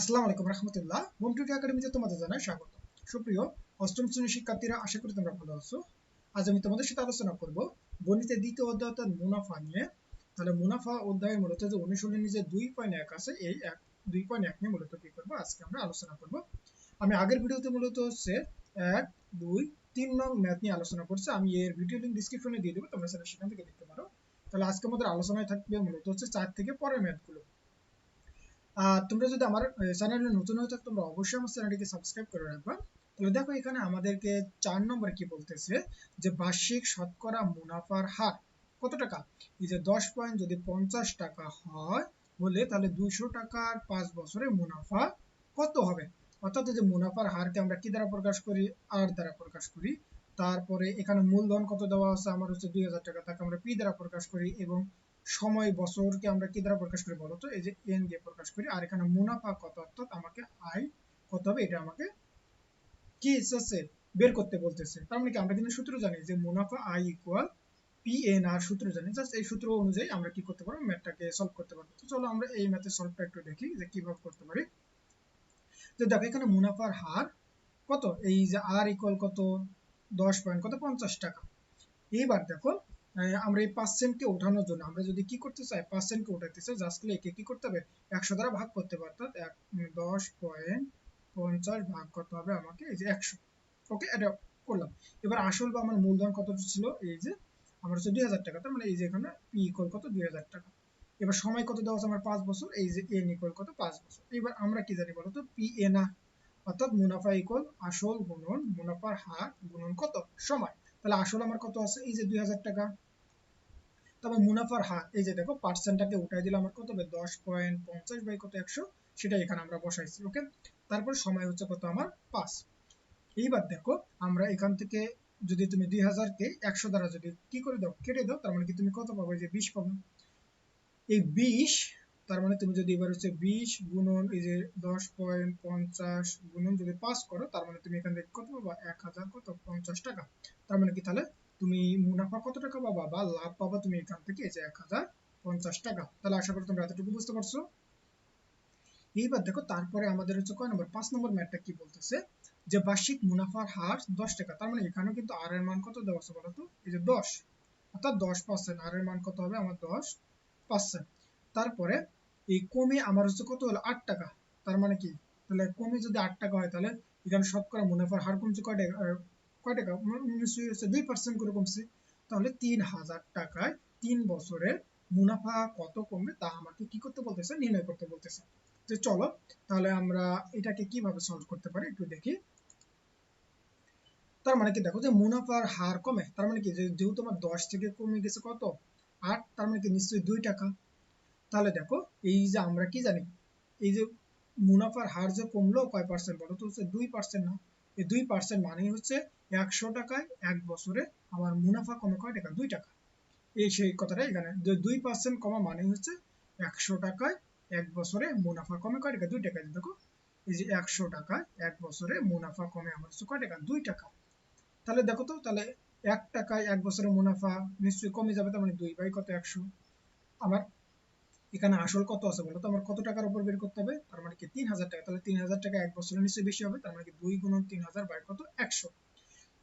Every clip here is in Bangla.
আসসালামু আলাইকুম রহমতুল্লাহ। হোম টুটি একাডেমিতে তোমাদের জানাই স্বাগত। সুপ্রিয়, অষ্টম শ্রেণির শিক্ষার্থীরা, আশা করি তোমরা ভালো আছো। আজ আমি তোমাদের সাথে আলোচনা করব গণিতের দ্বিতীয় অধ্যায় অর্থাৎ মুনাফা নিয়ে। তাহলে মুনাফা অধ্যায়ের মূলত যে অনুশীলনী যে দুই পয়েন্ট এক আছে, এই এক, দুই পয়েন্ট এক নিয়ে মূলত কি করব? আজকে আমরা আলোচনা করব। আমি আগের ভিডিওতে মূলত হচ্ছে এক, দুই, তিন নং ম্যাথ নিয়ে আলোচনা করছি। আমি এর ভিডিও লিঙ্ক ডিসক্রিপশনে দিয়ে দেবো, তোমরা সেটা সেখান থেকে দেখতে পারো। তাহলে আজকে আমাদের আলোচনায় থাকবে মূলত হচ্ছে চার থেকে পরের ম্যাথগুলো তোমরা যদি আমার চ্যানেলে নতুন হয়ে থাকো, তোমরা অবশ্যই আমার চ্যানেলটিকে সাবস্ক্রাইব করে রাখবা। তাহলে দেখো এখানে আমাদেরকে চার নম্বরে কি বলতেছে? যে বার্ষিক শতকরা মুনাফার হার কত টাকা? এই যে দশ পয়েন্ট যদি পঞ্চাশ টাকা হয়, বলে তাহলে দুইশো টাকার পাঁচ বছরে মুনাফা কত হবে? অর্থাৎ যে মুনাফার হারকে আমরা কি দ্বারা প্রকাশ করি? আর দ্বারা প্রকাশ করি। তারপরে এখানে মূলধন কত দেওয়া আছে? আমার হচ্ছে দুই হাজার টাকা, তাকে আমরা পি দ্বারা প্রকাশ করি এবং সময় বছরকে আমরা কি দ্বারা প্রকাশ করি বলতো? এই যে এন দিয়ে প্রকাশ করি, আর এখানে মুনাফা কত? অর্থাৎ আমাকে আয় কত হবে? এটা আমাকে কি এসেছে বের করতে বলতেছে। তার মানে কি? আমরা কিন্তু সূত্র জানি যে মুনাফা I equal P N R সূত্র জানি। জাস্ট এই সূত্র অনুযায়ী আমরা কি করতে পারব? ম্যাথটাকে সলভ করতে পারব। তো চলো আমরা এই ম্যাথের সলভটা একটু দেখি যে কীভাবে করতে পারি। তো দেখো, এখানে মুনাফার হার কত? এই যে আর ইকুয়াল কত? দশ পয়েন্ট কত? পঞ্চাশ টাকা। এইবার দেখো আমরা এই পার্সেন্টকে ওঠানোর জন্য, আমরা যদি কি করতে চাই পার্সেন্টকে উঠাতে চাই জাস্ট একে কি করতে হবে? একশো দ্বারা ভাগ করতে হবে, অর্থাৎ এক দশ পয়েন্ট পঞ্চাশ ভাগ করতে হবে আমাকে, এই যে একশো। ওকে এটা করলাম। এবার আসল বা আমার মূলধন কত ছিল? এই যে আমার হচ্ছে দুই হাজার টাকা, তার মানে এই যে এখানে পি ইকুয়াল কত? দুই হাজার টাকা। এবার সময় কত দেওয়া আছে আমার পাঁচ বছর? এই যে এন ইকুয়াল কত? পাঁচ বছর। এবার আমরা কি জানি বলতো? পি এন অর্থাৎ মুনাফা ইকুয়াল আসল গুণন, মুনাফার হার গুণন কত? সময়। তাহলে আসল আমার কত আছে? এই যে দুই হাজার টাকা। তবে মুনাফার হার, এই যে দেখো পার্সেন্টটাকে উঠাই দিলে আমার, কত হবে? দশ পয়েন্ট পঞ্চাশ বাই কত একশো? সেটা এখানে আমরা বসাইছি ওকে তারপর সময় হচ্ছে কত আমার? পাঁচ। এইবার দেখো, আমরা এখান থেকে যদি তুমি দুই হাজারকে একশো দ্বারা যদি কি করে দাও, কেটে দাও, তার মানে কি তুমি কত পাবো? যে বিশ পাবো। এই বিশ, তার মানে তুমি যদি এবার হচ্ছে বিশ গুণন, এই যে দশ পয়েন্ট পঞ্চাশ গুণন যদি পাস করো, তার মানে তুমি এখান থেকে কত পাবা? এক হাজার কত? পঞ্চাশ টাকা। তার মানে কি তাহলে তুমি মুনাফা কত টাকা পাবা? বা লাভ পাবা তুমি এখান থেকে? যে এক হাজার পঞ্চাশ টাকা। তাহলে আশা করি তোমরা এতটুকু বুঝতে পারছ। এইবার দেখো, তারপরে আমাদের হচ্ছে কয় নম্বর? পাঁচ নম্বর ম্যাথটা কি বলতেছে? যে বার্ষিক মুনাফার হার দশ টাকা। তার মানে এখানেও কিন্তু আর এর মান কত দেওয়া আছে বলতো এই যে দশ। অর্থাৎ দশ পার্সেন্ট। আর এর মান কত হবে? আমার দশ পার্সেন্ট। তারপরে এই কমে আমার হচ্ছে কত হলো? আট টাকা। তার মানে কি? তাহলে কমে যদি আট টাকা হয়, তাহলে এখানে শতকরা মুনাফার হার কমছে কয় টাকা? কয় টাকা? হচ্ছে দুই পার্সেন্ট করে কমছে। তাহলে তিন হাজার টাকায় তিন বছরের মুনাফা কত কমবে তা আমাকে কি করতে বলতেছে, নির্ণয় করতে বলতেছে। তো চলো, তাহলে আমরা এটাকে কীভাবে সলভ করতে পারি একটু দেখি। তার মানে কি, দেখো যে মুনাফার হার কমে, তার মানে কি যেহেতু তোমার দশ থেকে কমে গেছে কত? আট, তার মানে কি, নিশ্চয়ই দুই টাকা। তাহলে দেখো, এই যে আমরা কি জানি, এই যে মুনাফার হার যে কমলো কয় পার্সেন্ট বলো তো, হচ্ছে দুই পার্সেন্ট না। এই দুই পার্সেন্ট মানেই হচ্ছে একশো টাকায় এক বছরে আমার মুনাফা কমে কয় টাকা দুই টাকা। এই সেই কথাটা এখানে। দুই পার্সেন্ট কমা মানে হচ্ছে একশো টাকায় এক বছরে মুনাফা কমে কয় টাকা দুই টাকা। দেখো, এই যে একশো টাকায় এক বছরে মুনাফা কমে আমার হচ্ছে কয় টাকা দুই টাকা। তাহলে দেখো তো, তাহলে এক টাকায় এক বছরে মুনাফা নিশ্চয়ই কমে যাবে, তার মানে দুই বাই কত একশো? আমার এখানে আসল কত আছে বলতো আমার কত টাকার উপর বের করতে হবে? তার মানে কি তিন হাজার টাকা? তাহলে তিন হাজার টাকা এক বছরের নিশ্চয়ই বেশি হবে, তার মানে কি দুই গুণন তিন হাজার বাই কত? একশো।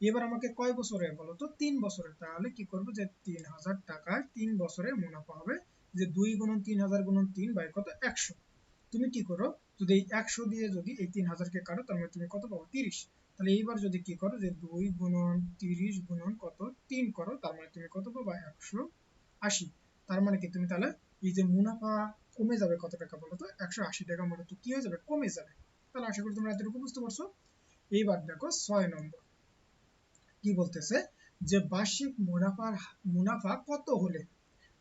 এবার আমাকে কয় বছরে বলতো তিন বছরে। তাহলে কি করব যে তিন হাজার টাকায় তিন বছরে মুনাফা হবে যে দুই গুণন তিন হাজার গুণন তিন বাই কত? একশো। তুমি কি করো? যদি এই একশো দিয়ে যদি এই তিন হাজারকে কাটো, তার মানে তুমি কত পাবো? তিরিশ। তাহলে এইবার যদি কি করো যে দুই গুণন তিরিশ গুণন কত? তিন করো, তার মানে তুমি কত পাবা? একশো আশি। তার মানে কি তুমি তাহলে এই যে মুনাফা কমে যাবে কত টাকা বলো তো? একশো আশি টাকা মূলত কি হয়ে যাবে? কমে যাবে। তাহলে আশা করি তোমরা এতটুকু বুঝতে পারছ। এইবার দেখো ছয় নম্বর। কি বলতেছে? যে বার্ষিক মুনাফার মুনাফা কত হলে?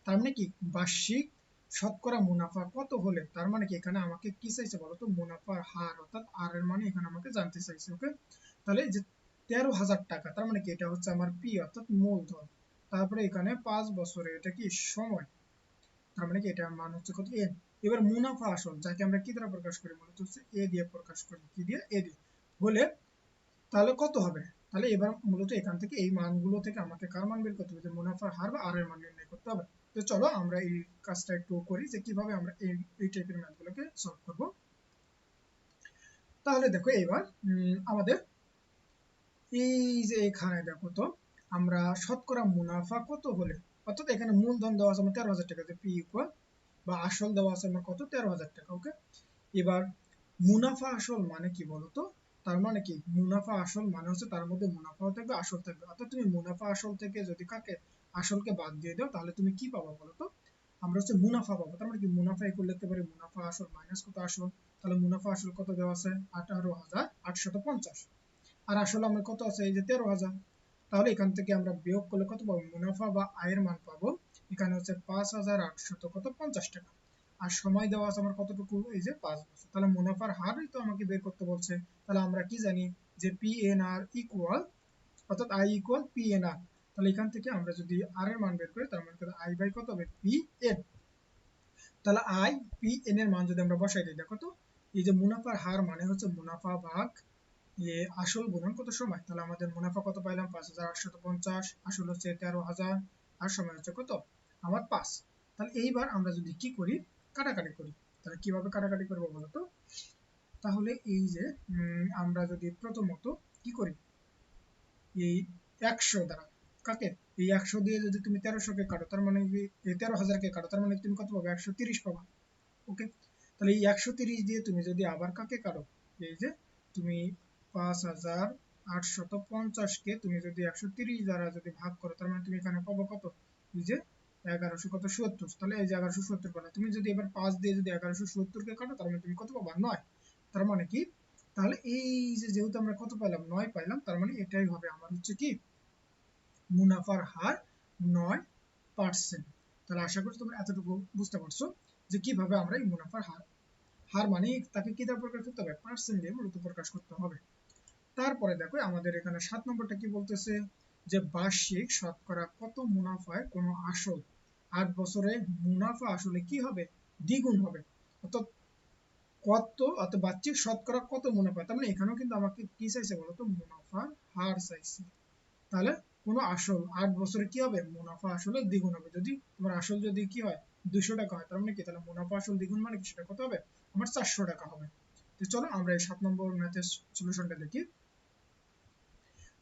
তার মানে কি? বার্ষিক শতকরা মুনাফা কত হলে? তার মানে কি? এখানে আমাকে কি চাইছে বলতো মুনাফার হার, অর্থাৎ আর এর মানে এখানে আমাকে জানতে চাইছে ওকে তাহলে যে তেরো হাজার টাকা, তার মানে কি? এটা হচ্ছে আমার পি, অর্থাৎ মূলধন। তারপরে এখানে পাঁচ বছরে এটা কি? সময়। তার মানে কি? এটা মান হচ্ছে কত? এন এবার মুনাফা আসল, যাকে আমরা কি দ্বারা প্রকাশ করি মূলত হচ্ছে? এ দিয়ে প্রকাশ করি। কি দিয়ে? এ দিয়ে। হলে তাহলে কত হবে? তাহলে এবার মূলত এখান থেকে এই মানগুলো থেকে আমাকে কার মান বের করতে হবে? যে মুনাফার হার বা আর এর মান নির্ণয় করতে হবে। তো চলো আমরা এই কাজটা একটু করি যে কীভাবে আমরা এই এই টাইপের ম্যাথগুলোকে সলভ করব। তাহলে দেখো এবার আমাদের এই যে এখানে দেখো তো, আমরা শতকরা মুনাফা কত হলে? অর্থাৎ এখানে মূলধন দেওয়া আছে আমার তেরো হাজার টাকা পি ইকুয়াল বা আসল দেওয়া আছে আমার কত? তেরো হাজার টাকা ওকে এবার মুনাফা আসল মানে কি বলতো? তার মানে কি? মুনাফা আসল মানে হচ্ছে তার মধ্যে মুনাফাও থাকবে, আসল থাকবে। অর্থাৎ তুমি মুনাফা আসল থেকে যদি কাকে? আসলকে বাদ দিয়ে দাও, তাহলে তুমি কি পাবা বলতো? আমরা হচ্ছে মুনাফা পাবো। তার মানে কি? মুনাফা ইকুয়াল লিখতে পারি, মুনাফা আসল মাইনাস কত আসল? তাহলে মুনাফা আসল কত দেওয়া আছে? আঠারো হাজার আটশত পঞ্চাশ। আর আসলে আমার কত আছে? এই যে তেরো হাজার। তাহলে এখান থেকে আমরা বিয়োগ করলে কত পাবো? মুনাফা বা আয়ের মান পাবো। এখানে হচ্ছে পাঁচ হাজার আটশত কত? পঞ্চাশ টাকা। আর সময় দেওয়া আছে আমার কতটুকু? এই যে পাঁচ বছর। তাহলে মুনাফার হারই তো আমাকে বের করতে বলছে। তাহলে আমরা কি জানি? যে পি এন আর ইকুয়াল অর্থাৎ I equal P N R তাহলে এখান থেকে আমরা যদি আর এর মান বের করি, তার মানে আই বাই কত হবে? পি এন তাহলে আই পি এন এর মান যদি আমরা বসাই দিই, দেখো তো। এই যে মুনাফার হার মানে হচ্ছে মুনাফা ভাগ আসল গুণন কত সময়? তাহলে আমাদের মুনাফা কত পাইলাম? পাঁচ হাজার আটশত পঞ্চাশ, আসল হচ্ছে তেরো হাজার, আর সময় হচ্ছে কত? আমার পাঁচ। তাহলে এইবার আমরা যদি কি করি? কাটাকাটি করি। তাহলে কীভাবে কাটাকাটি করব বলতো তাহলে এই যে আমরা যদি প্রথমত কি করি? এই একশো দ্বারা। কাকে? এই একশো দিয়ে যদি তুমি তেরোশো কে কাটো, তার মানে এই তেরো হাজার কে কাটো, তার মানে তুমি কত পাবে? একশো তিরিশ পাবা। ওকে? তাহলে এই একশো তিরিশ দিয়ে তুমি যদি আবার কাকে কাটো? এই যে, তুমি পাঁচ তুমি যদি একশো তিরিশ দ্বারা যদি ভাগ করো, তার মানে তুমি এখানে পাবো কত? এই যে এগারোশো কত? সত্তর। তাহলে এই যে এগারোশো সত্তর তুমি যদি এবার পাঁচ দিয়ে যদি এগারোশো কাটো, তার মানে তুমি কত পাবা? নয়। তার মানে কি? তাহলে এই যেহেতু আমরা কত পাইলাম? নয় পাইলাম, তার মানে এটাই হবে আমার হচ্ছে কি? মুনাফার হার নয় পার্সেন্ট। তাহলে আশা করি তোমরা এতটুকু বুঝতে পারছ যে কীভাবে আমরা এই মুনাফার হার হার মানে তাকে কি দ্বারা প্রকাশ করতে হবে? পার্সেন্ট দিয়ে মূলত প্রকাশ করতে হবে। তারপরে দেখো, আমাদের এখানে সাত নম্বরটা কি বলতেছে? যে বার্ষিক শতকরা কত মুনাফায় কোনো আসল আট বছরে মুনাফা আসলে কি হবে? দ্বিগুণ হবে। অর্থাৎ কত অর্থাৎ বার্ষিক শতকরা কত মুনাফা? তার মানে এখানেও কিন্তু আমাকে কি চাইছে বলতো মুনাফার হার চাইছে। তাহলে কোনো আসল আট বছরে কি হবে? মুনাফা আসলে দ্বিগুণ হবে। যদি তোমার আসল যদি কি হয়? দুশো টাকা হয়, তার মানে কি? তাহলে মুনাফা আসল দ্বিগুণ মানে কি? সেটা কত হবে? আমার চারশো টাকা হবে। তো চলো আমরা এই সাত নম্বর ম্যাথের সলিউশনটা দেখি।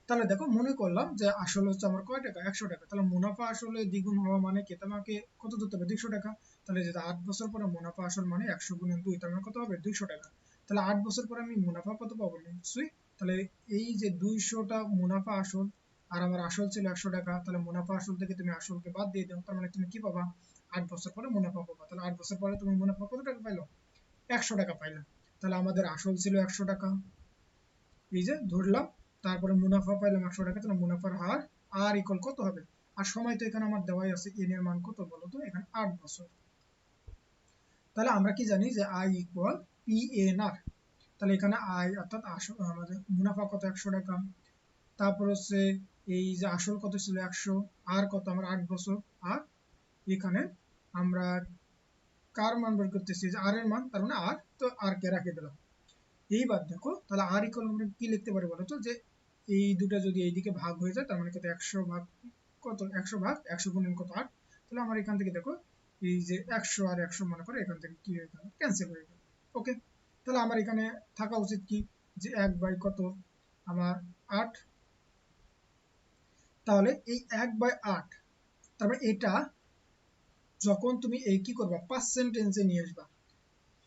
তাহলে দেখো মনে করলাম যে আসল হচ্ছে আমার কয় টাকা? একশো টাকা। তাহলে মুনাফা আসলে দ্বিগুণ হওয়া মানে কি? তোমাকে কত ধরতে হবে? দুইশো টাকা। তাহলে যদি আট বছর পরে মুনাফা আসল মানে একশো গুণের দুই, তার মানে কত হবে? দুইশো টাকা। তাহলে আট বছর পরে আমি মুনাফা কত পাবো? নিশ্চয়ই? তাহলে এই যে দুইশোটা মুনাফা আসল আর আমার আসল ছিল একশো টাকা, তাহলে মুনাফা আসল থেকে তুমি আসলকে বাদ দিয়ে দাও। তার মানে তুমি কি পাবা? আট বছর পরে মুনাফা পাবা। তাহলে আট বছর পরে তুমি মুনাফা কত টাকা পাইলো? একশো টাকা পাইলাম তাহলে আমাদের আসল ছিল একশো টাকা। এই যে ধরলাম তারপরে মুনাফা পাইলাম একশো টাকা, তাহলে মুনাফার হার আর ইকুয়াল কত হবে? আর সময় তো এখানে আমার দেওয়াই আছে এন এর মান কত বলো তো? এখানে আট বছর। তাহলে আমরা কি জানি যে I equal P N R তাহলে এখানে আই অর্থাৎ আমাদের মুনাফা কত? একশো টাকা। তারপর হচ্ছে এই যে আসল কত ছিল? একশো। আর কত? আমার আট বছর। আর এখানে আমরা কার মান বের করতেছি? যে আর এর মান, তার মানে আর তো আর কে রাখে দিলাম। এইবার দেখো, তাহলে আর ইকুয়াল আমরা কি লিখতে পারি বলো তো? যে এই দুটা যদি এইদিকে ভাগ হয়ে যায়, তার মানে কত? একশো ভাগ কত? একশো ভাগ? একশো গুণন কত? আট। তাহলে আমার এখান থেকে দেখো, এই যে একশো আর একশো মনে করে এখান থেকে কি হয়ে গেল? ক্যান্সেল হয়ে গেল। ওকে তাহলে আমার এখানে থাকা উচিত কি? যে এক বাই কত? আমার আট। তাহলে এই এক বাই আট তারপরে এটা যখন তুমি এই কি করবা? পার্সেন্ট টেন্সে নিয়ে আসবা।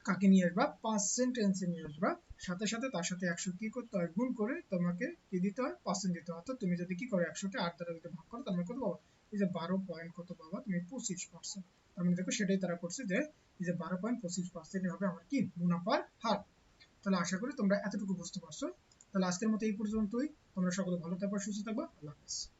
কাকে নিয়ে আসবা? পার্সেন্ট টেন্সে নিয়ে আসবা। সাথে সাথে তার সাথে একশো কি করতে হয়? গুণ করে তোমাকে কি দিতে হয়? পার্সেন্ট দিতে হয়। অর্থাৎ তুমি যদি কি করো একশোকে আট দ্বারা যদি ভাগ করো, তার মানে কত পাবা? এই যে বারো পয়েন্ট কত পাবা? তুমি পঁচিশ পার্সেন্ট তার মানে দেখো, সেটাই তারা করছে যে, এই যে বারো পয়েন্ট পঁচিশ পার্সেন্ট হবে আমার কি মুনাফার হার। তাহলে আশা করি তোমরা এতটুকু বুঝতে পারছ। তাহলে আজকের মতো এই পর্যন্তই। তোমরা সকলে ভালো থাকবা, সুস্থ থাকবা। আল্লাহ হাফিজ।